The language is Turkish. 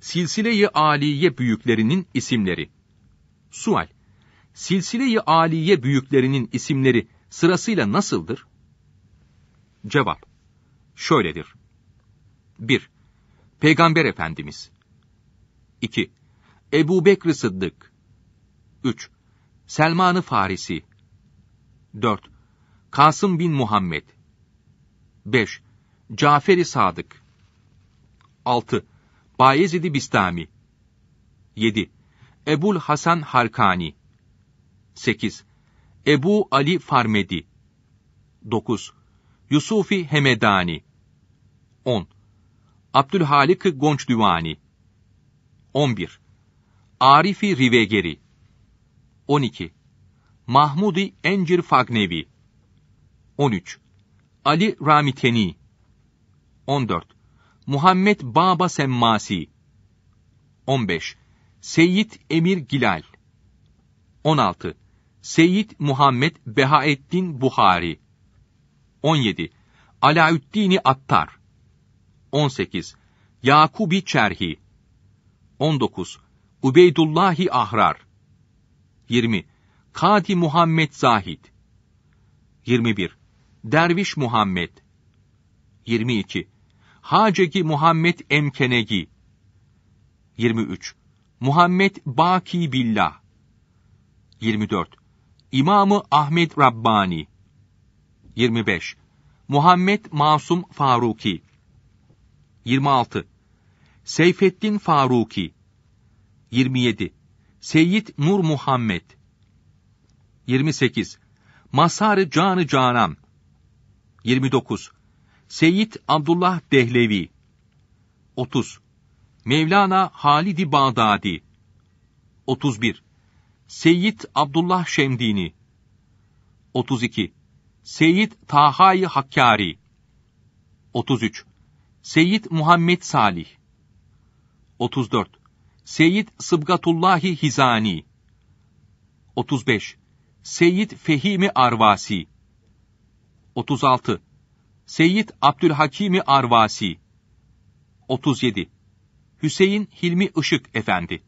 Silsile-i Aliye büyüklerinin isimleri. Sual. Silsile-i Aliye büyüklerinin isimleri sırasıyla nasıldır? Cevap. Şöyledir. 1. Peygamber Efendimiz. 2. Ebu Bekr Sıddık. 3. Selman-ı Farisi. 4. Kasım bin Muhammed. 5. Cafer-i Sadık. 6. Bayezid-i Bistami. 7. Ebul Hasan Halkani. 8. Ebu Ali Farmedi. 9. Yusufi Hemedani. 10. Abdülhalik Gonçdüvani. 11. Arifi Rivegeri. 12. Mahmudi Encir Fagnevi. 13. Ali Ramiteni. 14. Muhammed Baba Semmasi. 15. Seyyid Emir Gilal. 16. Seyyid Muhammed Behaettin Buhari. 17. Alaüddin Attar. 18. Yakubi Çerhi. 19. Ubeydullahi Ahrar. 20. Kadi Muhammed Zahid. 21. Derviş Muhammed. 22. Hacegi Muhammed Emkenegi. 23. Muhammed Baki Billah. 24. İmamı Ahmet Rabbani. 25. Muhammed Masum Faruki. 26. Seyfettin Faruki. 27. Seyyid Nur Muhammed. 28. Masar-ı Canı Canan. 29. Seyyid Abdullah Dehlevi. 30. Mevlana Halid-i Bağdadi. 31. Seyyid Abdullah Şemdini. 32. Seyyid Tahay Hakkari. 33. Seyyid Muhammed Salih. 34. Seyyid Sıbgatullahi Hizani. 35. Seyyid Fehimi Arvasi. 36. Seyyid Abdülhakimi Arvasi. 37. Hüseyin Hilmi Işık Efendi.